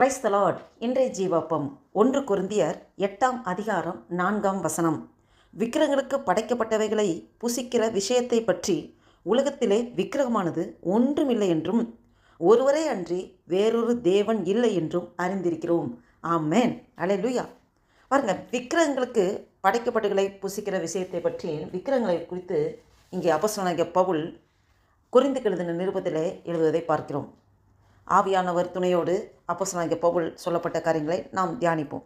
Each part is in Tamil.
கிரைஸ்தலாட் இன்றைய ஜீவாப்பம் ஒன்று குருந்தியர் எட்டாம் அதிகாரம் நான்காம் வசனம். விக்கிரகங்களுக்கு படைக்கப்பட்டவைகளை புசிக்கிற விஷயத்தை பற்றி உலகத்திலே விக்கிரகமானது ஒன்றுமில்லை என்றும் ஒருவரே அன்றி வேறொரு தேவன் இல்லை என்றும் அறிந்திருக்கிறோம். ஆமேன். அலையலுயா பாருங்க விக்கிரகங்களுக்கு படைக்கப்பட்டவைகளை புசிக்கிற விஷயத்தை பற்றி விக்கிரகங்களை குறித்து இங்கே அப்போஸ்தலனாகிய பவுல் குறிந்து கெழுதின நிருபத்தில் எழுதுவதை பார்க்கிறோம். ஆவியானவர் துணையோடு அப்போசனாகிய பவுல் சொல்லப்பட்ட காரியங்களை நாம் தியானிப்போம்.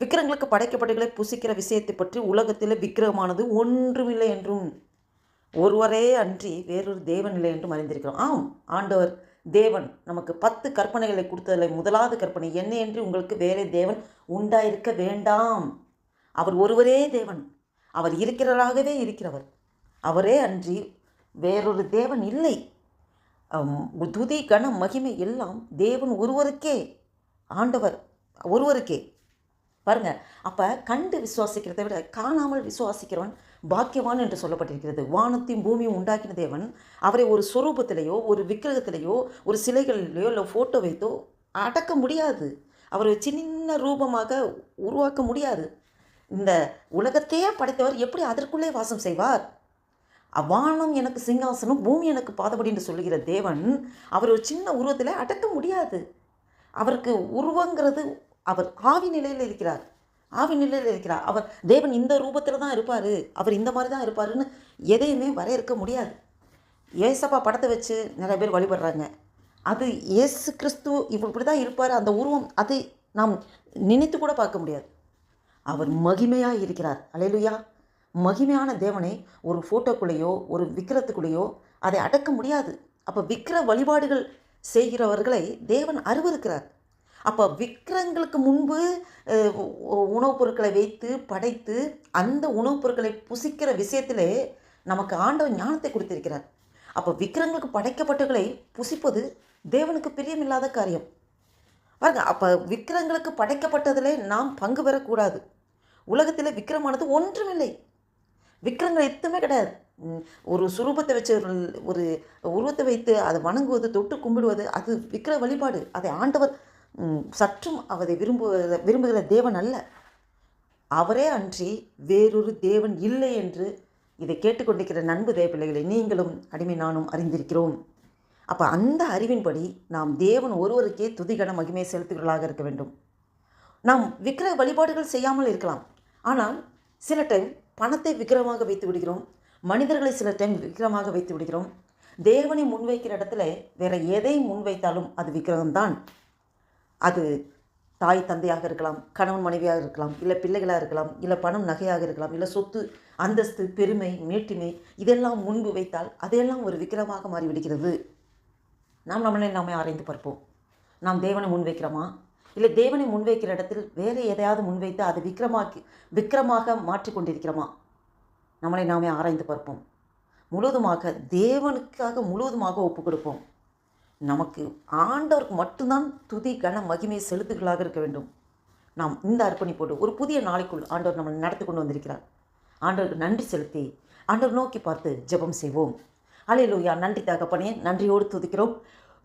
விக்கிரங்களுக்கு படைக்கப்பட்டுகளை புசிக்கிற விஷயத்தை பற்றி உலகத்தில் விக்கிரகமானது ஒன்றுமில்லை என்றும் ஒருவரே அன்றி வேறொரு தேவன் இல்லை என்றும் அறிந்திருக்கிறோம். ஆம் ஆண்டவர் தேவன் நமக்கு பத்து கற்பனைகளை கொடுத்ததில் முதலாவது கற்பனை என்ன என்று உங்களுக்கு வேறே தேவன் உண்டாயிருக்க வேண்டாம். அவர் ஒருவரே தேவன் அவர் இருக்கிறவராகவே இருக்கிறவர். அவரே அன்றி வேறொரு தேவன் இல்லை. துதி கன மகிமை எல்லாம் தேவன் ஒருவருக்கே ஆண்டவர் ஒருவருக்கே. பாருங்க அப்போ கண்டு விசுவாசிக்கிறதை விட காணாமல் விசுவாசிக்கிறவன் பாக்கியவான் என்று சொல்லப்பட்டிருக்கிறது. வானத்தையும் பூமியும் உண்டாக்கின தேவன் அவரை ஒரு சொரூபத்திலேயோ ஒரு விக்கிரகத்திலேயோ ஒரு சிலைகளிலேயோ இல்லை ஃபோட்டோ வைத்தோ அடக்க முடியாது. அவரை சின்ன ரூபமாக உருவாக்க முடியாது. இந்த உலகத்தையே படைத்தவர் எப்படி அதற்குள்ளே வாசம் செய்வார்? வானம் எனக்கு சிங்காசனம் பூமி எனக்கு பாதபடி என்று சொல்லுகிற தேவன் அவர் ஒரு சின்ன உருவத்தில் அடக்க முடியாது. அவருக்கு உருவங்கிறது அவர் ஆவி நிலையில் இருக்கிறார். ஆவி நிலையில் இருக்கிறார். அவர் தேவன் இந்த ரூபத்தில் தான் இருப்பார். அவர் இந்த மாதிரி தான் இருப்பாருன்னு எதையுமே வரையறுக்க முடியாது. ஏசப்பா படத்தை வச்சு நிறைய பேர் வழிபடுறாங்க. அது இயேசு கிறிஸ்து இப்படி தான் இருப்பார். அந்த உருவம் அதை நாம் நினைத்து கூட பார்க்க முடியாது. அவர் மகிமையாக இருக்கிறார். அலையிலுயா. மகிமையான தேவனை ஒரு ஃபோட்டோக்குள்ளேயோ ஒரு விக்கிரத்துக்குள்ளேயோ அதை அடக்க முடியாது. அப்போ விக்கிர வழிபாடுகள் செய்கிறவர்களை தேவன் அருவருக்கிறார். அப்போ விக்கிரங்களுக்கு முன்பு உணவுப் பொருட்களை வைத்து படைத்து அந்த உணவுப் பொருட்களை புசிக்கிற விஷயத்திலே நமக்கு ஆண்டவர் ஞானத்தை கொடுத்திருக்கிறார். அப்போ விக்கிரங்களுக்கு படைக்கப்பட்டவர்களை புசிப்பது தேவனுக்கு பிரியமில்லாத காரியம். பாருங்க அப்போ விக்கிரங்களுக்கு படைக்கப்பட்டதிலே நாம் பங்கு பெறக்கூடாது. உலகத்தில் விக்கிரமானது ஒன்றுமில்லை. விக்கிரங்கள் எதுவுமே கிடையாது. ஒரு சுரூபத்தை வச்சு ஒரு- உருவத்தை வைத்து அதை வணங்குவது தொட்டு கும்பிடுவது அது விக்கிர வழிபாடு. அதை ஆண்டவர் சற்றும் அதை விரும்பு விரும்புகிற தேவன் அல்ல. அவரே அன்றி வேறொரு தேவன் இல்லை என்று இதை கேட்டுக்கொண்டிருக்கிற நண்பு தேவப்பிள்ளைகளை நீங்களும் அடிமை நானும் அறிந்திருக்கிறோம். அப்போ அந்த அறிவின்படி நாம் தேவன் ஒருவருக்கே துதிகன மகிமை செலுத்துகிறவர்களாக இருக்க வேண்டும். நாம் விக்கிரக வழிபாடுகள் செய்யாமல் இருக்கலாம். ஆனால் சில டைம் பணத்தை விக்கிரமாக வைத்து விடுகிறோம். மனிதர்களை சில டைம் விக்கிரமாக வைத்து விடுகிறோம். தேவனை முன்வைக்கிற இடத்துல வேற எதை முன்வைத்தாலும் அது விக்கிரகம்தான். அது தாய் தந்தையாக இருக்கலாம் கணவன் மனைவியாக இருக்கலாம் இல்லை பிள்ளைகளாக இருக்கலாம் இல்லை பணம் நகையாக இருக்கலாம் இல்லை சொத்து அந்தஸ்து பெருமை மேட்டிமை இதெல்லாம் முன்பு வைத்தால் அதையெல்லாம் ஒரு விக்கிரமாக மாறிவிடுகிறது. நாம் நம்மளை நாமே ஆராய்ந்து பார்ப்போம். நாம் தேவனை முன் வைக்கிறோமா இல்லை தேவனை முன்வைக்கிற இடத்தில் வேறு எதையாவது முன்வைத்து அதை விக்ரமாக்கி விக்கிரமாக மாற்றி கொண்டிருக்கிறோமா? நம்மளை நாமே ஆராய்ந்து பார்ப்போம். முழுவதுமாக தேவனுக்காக முழுவதுமாக ஒப்பு கொடுப்போம். நமக்கு ஆண்டவருக்கு மட்டும்தான் துதி கன மகிமை செலுத்துகளாக இருக்க வேண்டும். நாம் இந்த அர்ப்பணிப்போடு ஒரு புதிய நாளைக்குள் ஆண்டவர் நம்மளை நடத்தி கொண்டு வந்திருக்கிறார். ஆண்டவருக்கு நன்றி செலுத்தி ஆண்டவர் நோக்கி பார்த்து ஜெபம் செய்வோம். அலையலூயா நன்றி தகப்பனே. நன்றியோடு துதிக்கிறோம்.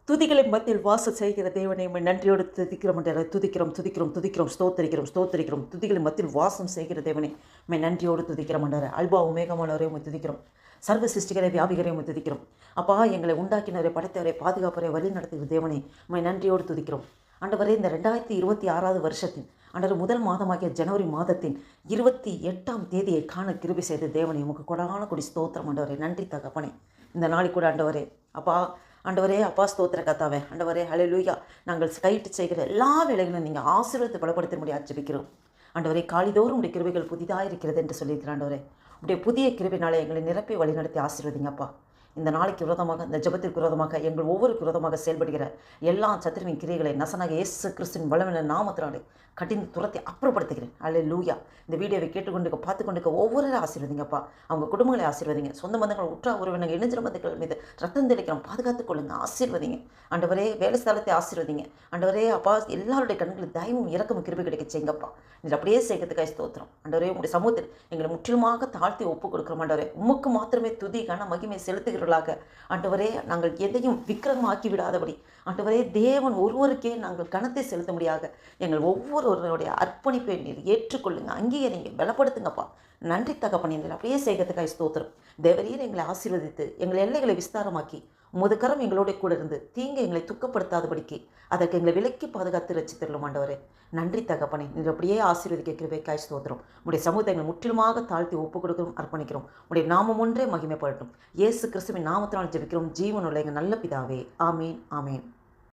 துதிகளை மத்தியில் வாசம் செய்கிற தேவனை உம்மை நன்றியோடு துதிக்கிறோம் என்ற துதிக்கிறோம் துதிக்கிறோம் துதிக்கிறோம் ஸ்தோத்தரிக்கிறோம் ஸ்தோத்தரிக்கிறோம். துதிகளை மத்தியில் வாசம் செய்கிற தேவனை மை நன்றியோடு துதிக்கிறோம் என்ற அல்பா உமேகமானவரே துதிக்கிறோம். சர்வ சிருஷ்டிகளை வியாபிகரை துதிக்கிறோம். அப்பா எங்களை உண்டாக்கினவரை படைத்தவரை பாதுகாப்பரை வழி நடத்துகிற தேவனை உம்மை நன்றியோடு துதிக்கிறோம். ஆண்டவரே இந்த ரெண்டாயிரத்தி இருபத்தி ஆறாவது வருஷத்தின் ஆண்டவர் முதல் மாதமாகிய ஜனவரி மாதத்தின் இருபத்தி எட்டாம் தேதியை காண கிருபி செய்த தேவனை உமக்கு கொடான கொடி ஸ்தோத்திரம் ஆண்டவரே. நன்றி தகப்பனே. இந்த நாளைக்கு கூட ஆண்டவரே அப்பா ஆண்டவரே அப்பா ஸ்தோத்திர கத்தாவே ஆண்டவரே ஹalleluya நாங்கள் கைட்டு செய்கிற எல்லா வேலைகளும் நீங்கள் ஆசீர்வாதத்தை பலப்படுத்த முடிய ஜெபிக்கிறோம் ஆண்டவரே காலிதோறும் உடைய கிருவைகள் புதிதாக இருக்கிறது என்று சொல்லியிருக்கிற ஆண்டவரே. உடைய புதிய கிருவினாலே எங்களை நிரப்பி வழிநடத்தி ஆசீர்வதிங்கப்பா. இந்த நாளைக்கு விரோதமாக இந்த ஜபத்திற்கு விரோதமாக எங்கள் ஒவ்வொருக்கு விரோதமாக செயல்படுகிற எல்லா சத்திரவின் கிரியைகளை நசனாக இயேசு கிறிஸ்துவின் வளமின நாமத்தினாலே கடிந்து துரத்தி அப்புறப்படுத்துகிறேன். அல்ல லூயா இந்த வீடியோவை கேட்டுக்கொண்டு பார்த்து கொண்டு ஒவ்வொரு ஆசீர்வதிங்கப்பா. அவங்க குடும்பங்களை ஆசீர்வதிங்க. சொந்த பந்தங்கள் உற்றா உறவினர்கள் இணைஞ்சிற பந்தங்கள் மீது ரத்தம் தெளிக்கிறோம். பாதுகாத்துக் கொள்ளுங்க. ஆசீர்வதிங்க. அண்டவரே வேலை ஸ்தலத்தை ஆசீர்வதிங்க. அண்டவரே அப்பா எல்லாருடைய கண்களில் தயவும் இறக்கம் கிருபி கிடைக்க செய்யுங்கப்பா. நீர் அப்படியே சேர்க்கறதுக்காக ஸ்தோத்திரம். அண்டவரே உங்களுடைய சமூகத்தில் எங்களை முற்றிலுமாக தாழ்த்தி ஒப்பு கொடுக்குறோம். ஆண்டவரே உமக்கு மாத்திரமே துதி கன மகிமை செலுத்துகிற செய்கிறவர்களாக ஆண்டவரே நாங்கள் எதையும் விக்கிரமாக்கி விடாதபடி ஆண்டவரே தேவன் ஒருவருக்கே நாங்கள் கணத்தை செலுத்த முடியாத எங்கள் ஒவ்வொருவருடைய அர்ப்பணிப்பை நீர் ஏற்றுக்கொள்ளுங்க. அங்கேயே நீங்கள் பலப்படுத்துங்கப்பா. நன்றி தகப்பன் அப்படியே செய்கிறதுக்காய் ஸ்தோத்திரம். தேவரீர் எங்களை ஆசீர்வதித்து எங்கள் எல்லைகளை விஸ்தாரமாக்கி முதுகரம் எங்களோட கூட இருந்து. தீங்கு எங்களை துக்கப்படுத்தாதபடிக்கு அதற்கு எங்களை விலக்கி பாதுகாத்து ரசித்தரலும் ஆண்டவரே. நன்றி தகப்பனே. நீர் அப்படியே ஆசீர்வதிக்க கிருபைக்காய் ஸ்தோத்திரம். உடைய சமூகத்தை எங்களை முற்றிலுமாக தாழ்த்தி ஒப்பு கொடுக்கிறோம் அர்ப்பணிக்கிறோம். உடைய நாமம் ஒன்றே மகிமைப்படட்டும். இயேசு கிறிஸ்துவின் நாமத்தினால் ஜெபிக்கிறோம். ஜீவனுள்ள எங்கள் நல்ல பிதாவே. ஆமேன் ஆமேன்.